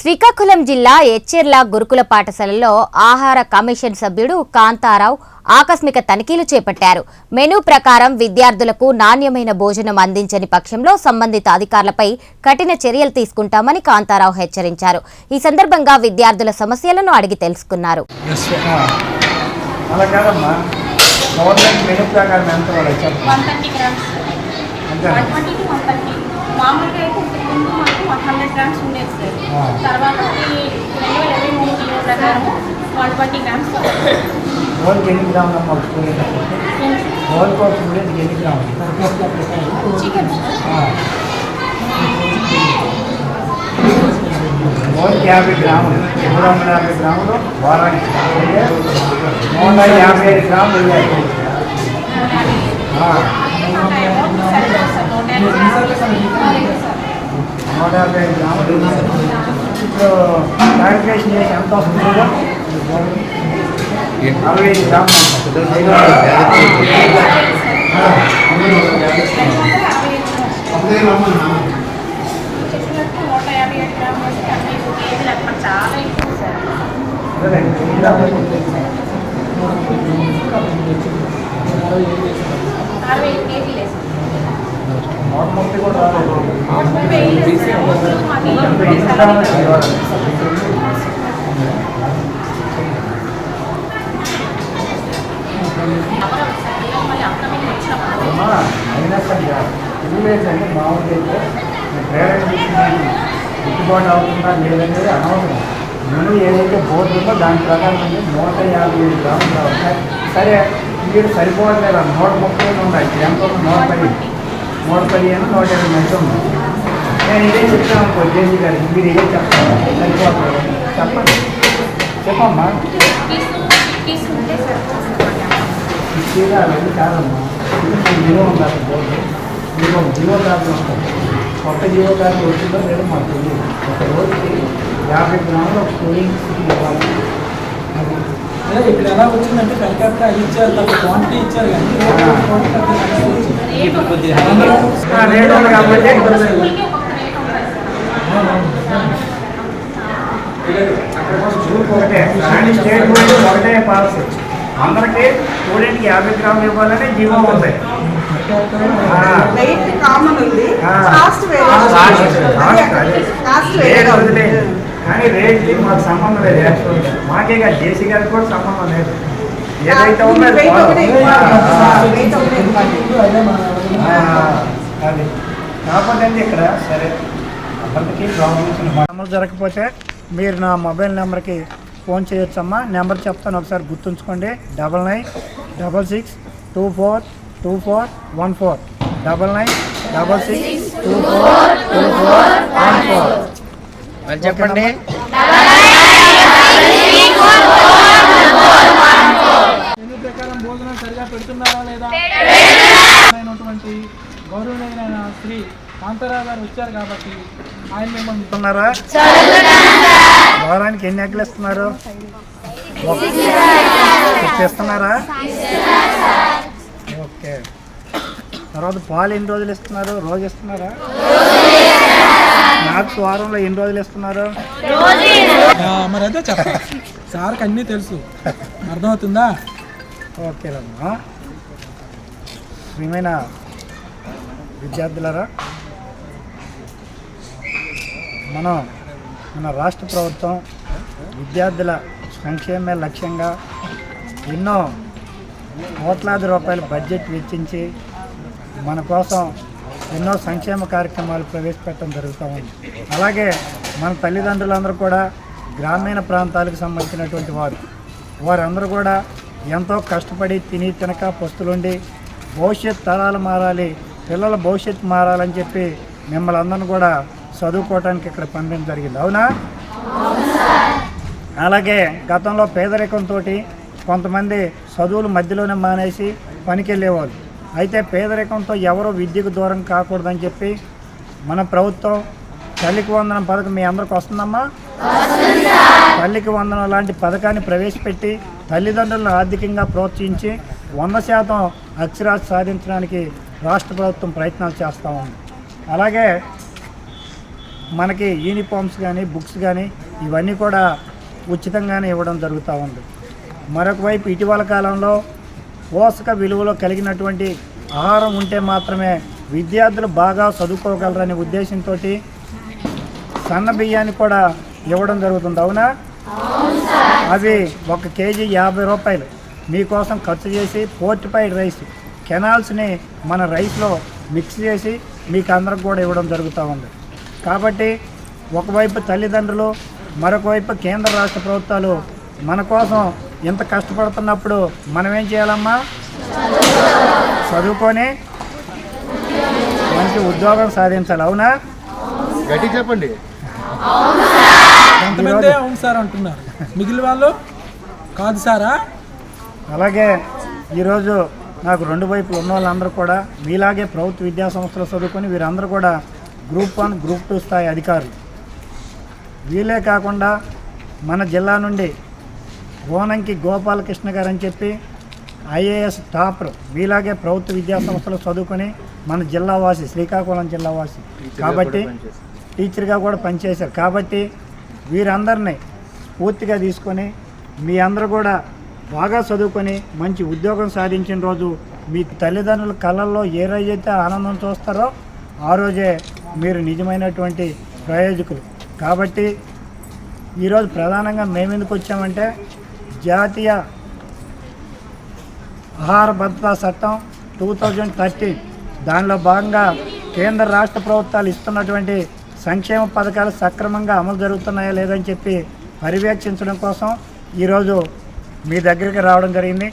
శ్రీకాకుళం జిల్లా ఎచ్చెర్ల గురుకుల పాఠశాలలో ఆహార కమిషన్ సభ్యుడు కాంతారావు ఆకస్మిక తనిఖీలు చేపట్టారు. మెనూ ప్రకారం విద్యార్థులకు నాణ్యమైన భోజనం అందించని పక్షంలో సంబంధిత అధికారులపై కఠిన చర్యలు తీసుకుంటామని కాంతారావు హెచ్చరించారు. ఈ సందర్భంగా విద్యార్థుల సమస్యలను అడిగి తెలుసుకున్నారు. అలా కాదమ్మా. గవర్నమెంట్ మెనూ ప్రకారం ఎంత మామూలుగా అయితే ఇంతకు ముందు మనకు వన్ హండ్రెడ్ గ్రామ్స్ ఉండేది సార్ ఆ. తర్వాత అది రెండు వేల ఇరవై మూడు కిలో ప్రకారం వన్ ట్వంటీ గ్రామ్స్ రోజుకి ఎన్ని గ్రాములు అమ్మ ఒక స్టూడెంట్ రోజుకి ఒక స్టూడెంట్కి ఎన్ని గ్రాములు చికెన్ ఆ. రోజుకి యాభై గ్రాములు మూడు వందల యాభై గ్రాములు వారానికి అంటే నూట యాభై ఐదు గ్రాములు వేయాలి ఆ. నూట యాభై ఐదు ఇప్పుడు చేసి ఎంత అరవై ఐదు గ్రాములు చాలా ఎక్కువ సార్ అరవై ఐదు కేజీలు వేసాం నూట ముప్పై కూడా రాలేదు ముప్పై వేలు సార్ మాకు ఈ ఎనభై డబ్బులు ఐదు చాలా గ్రాములు ఎక్కువ. ఎవరు సార్ మళ్ళీ అప్కమింగ్ వచ్చినప్పుడు అమ్మా, అయినా సరే ఇల్లు లేదంటే మామూలుగా అయితే ప్రేరణ తీసుకుని గిట్టుబాటు అవుతుందా లేదనేది అనవసరం నేను ఏదైతే బోర్డు ఉందో దాని ప్రకారం ఉంది నూట యాభై ఏడు గ్రాములు కావాలి సరే మీరు సరిపోవట్లేదు నూట ముప్పై ఉన్నాయి ఎంత ఉంది? నూట పది నూట పదిహేను నూట ఇరవై మధ్య ఉంది నేను ఇదే చెప్తాను అనుకో జేసీ గారికి మీరు ఇదే చెప్తాను సరిపోతుంది చెప్పండి చెప్పమ్మా తీసుకు తీసుకుంటే సరిపోతుంది ఇచ్చేది అవన్నీ కాదమ్మా ఇది మీ జీవో ఉండాలి బోర్డు మీకు ఒక జీవో కార్డు ఉంటుంది కొత్త జీవో కార్డు వచ్చిందో లేదో మాకు తెలియదు ఒక రోజుకి యాభై గ్రాములు ఒక స్టూడెంట్స్కి ఇవ్వాలి అది అదే ఇక్కడ ఎలా వచ్చిందంటే కలకత్తా ఇచ్చారు తప్ప క్వాంటిటీ ఇచ్చారు కానీ. రేట్ ఒకటి ఉంది కాబట్టి ఒకటే కానీ స్టేట్ బోర్డు ఒకటే పాలసీ అందరికీ స్టూడెంట్కి యాభై గ్రాములు ఇవ్వాలని జీవో ఉంది వెయిట్ కామన్ ఉంది. కాస్ట్ వేరే కాస్ట్ వేరే. కానీ రేట్కి మాకు సంబంధం లేదు యాక్చువల్గా మాకే కాదు జేసీ గారికి కూడా సంబంధం లేదు. ఏదైతే అది కాకపోతే ఇక్కడ? సరే. అందరికీ ప్రాబ్లమ్స్ అమలు జరగకపోతే మీరు నా మొబైల్ నెంబర్కి ఫోన్ చేయొచ్చమ్మా. నెంబర్ చెప్తాను ఒకసారి గుర్తుంచుకోండి. Double nine double six two four two four one four. Double nine double six two four two four. చెప్పండి. మెనూ ప్రకారం భోజనం సరిగా పెడుతున్నారా లేదా? అయినటువంటి గౌరవనీయులైన శ్రీ కాంతారావు గారు వచ్చారు కాబట్టి ఆయన మిమ్మల్ని ఉన్నారా? వారానికి ఎన్ని ఎగ్గులు ఇస్తున్నారు ఇస్తున్నారా ఓకే. తర్వాత పాలు ఎన్ని రోజులు ఇస్తున్నారు? రోజు ఇస్తున్నారా? నాకు వారంలో ఎన్ని రోజులు ఇస్తున్నారు? మరి అదే చెప్ప. సార్కి అన్నీ తెలుసు. అర్థమవుతుందా? ఓకేనమ్మా ప్రియమైన విద్యార్థులరా మనం మన రాష్ట్ర ప్రభుత్వం విద్యార్థుల సంక్షేమే లక్ష్యంగా ఎన్నో కోట్లాది రూపాయల బడ్జెట్ వెచ్చించి మన కోసం ఎన్నో సంక్షేమ కార్యక్రమాలు ప్రవేశపెట్టడం జరుగుతూ ఉంది. అలాగే మన తల్లిదండ్రులందరూ కూడా గ్రామీణ ప్రాంతాలకు సంబంధించినటువంటి వారు వారందరూ కూడా ఎంతో కష్టపడి తిని తినక పస్తులుండి భవిష్యత్ తరాలు మారాలి పిల్లల భవిష్యత్తు మారాలని చెప్పి మిమ్మల్ని అందరిని కూడా చదువుకోవటానికి ఇక్కడ పంపించడం జరిగింది. అవునా? అలాగే గతంలో పేదరికంతో కొంతమంది చదువులు మధ్యలోనే మానేసి పనికి వెళ్ళేవాళ్ళు అయితే పేదరికంతో ఎవరు విద్యకు దూరం కాకూడదని చెప్పి మన ప్రభుత్వం తల్లికి వందనం పథకం మీ అందరికి వస్తుందమ్మా? తల్లికి వందనం లాంటి పథకాన్ని ప్రవేశపెట్టి తల్లిదండ్రులను ఆర్థికంగా ప్రోత్సహించి వంద శాతం అక్షరాస్యత సాధించడానికి రాష్ట్ర ప్రభుత్వం ప్రయత్నాలు చేస్తూ ఉంది. అలాగే మనకి యూనిఫామ్స్ కానీ బుక్స్ కానీ ఇవన్నీ కూడా ఉచితంగానే ఇవ్వడం జరుగుతూ ఉంది. మరొక వైపు ఇటీవల కాలంలో పోషక విలువలు కలిగినటువంటి ఆహారం ఉంటే మాత్రమే విద్యార్థులు బాగా చదువుకోగలరనే ఉద్దేశంతో సన్న బియ్యాన్ని కూడా ఇవ్వడం జరుగుతుంది అవునా? అవి ఒక కేజీ యాభై రూపాయలు. మీకోసం ఖర్చు చేసి ఫోర్టిఫైడ్ రైస్ కెనాల్స్ని మన రైస్లో మిక్స్ చేసి మీకు అందరికి కూడా ఇవ్వడం జరుగుతూ ఉంది. కాబట్టి ఒకవైపు తల్లిదండ్రులు మరొకవైపు కేంద్ర రాష్ట్ర ప్రభుత్వాలు మన కోసం ఇంత కష్టపడుతున్నప్పుడు మనం ఏం చేయాలమ్మా? చదువుకొని మంచి ఉద్యోగం సాధించాలి అవునా? గట్టి చెప్పండి. కొంతమంది అవును సార్ అంటున్నారు. మిగిలిన వాళ్ళు కాదు సారా? అలాగే ఈరోజు నాకు రెండు వైపులు ఉన్న వాళ్ళందరూ కూడా మీలాగే ప్రభుత్వ విద్యా సంస్థలు చదువుకొని వీరందరూ కూడా గ్రూప్ వన్ గ్రూప్ టూ స్థాయి అధికారులు. వీళ్ళే కాకుండా మన జిల్లా నుండి గోనంకి గోపాలకృష్ణ గారు అని చెప్పి ఐఏఎస్ టాపర్ మీలాగే ప్రభుత్వ విద్యా సంస్థలు చదువుకొని మన జిల్లా వాసి శ్రీకాకుళం జిల్లా వాసి. కాబట్టి టీచర్గా కూడా పనిచేశారు. కాబట్టి వీరందరినీ పూర్తిగా తీసుకొని మీ అందరూ కూడా బాగా చదువుకొని మంచి ఉద్యోగం సాధించిన రోజు మీ తల్లిదండ్రుల కళ్ళల్లో ఏ రోజైతే ఆనందం చూస్తారో ఆ రోజే మీరు నిజమైనటువంటి ప్రయోజకులు. కాబట్టి ఈరోజు ప్రధానంగా మేము ఎందుకు వచ్చామంటే జాతీయ ఆహార భద్రతా చట్టం టూ థౌజండ్ థర్టీన్ దానిలో భాగంగా కేంద్ర రాష్ట్ర ప్రభుత్వాలు ఇస్తున్నటువంటి సంక్షేమ పథకాలు సక్రమంగా అమలు జరుగుతున్నాయా లేదని చెప్పి పర్యవేక్షించడం కోసం ఈరోజు మీ దగ్గరికి రావడం జరిగింది.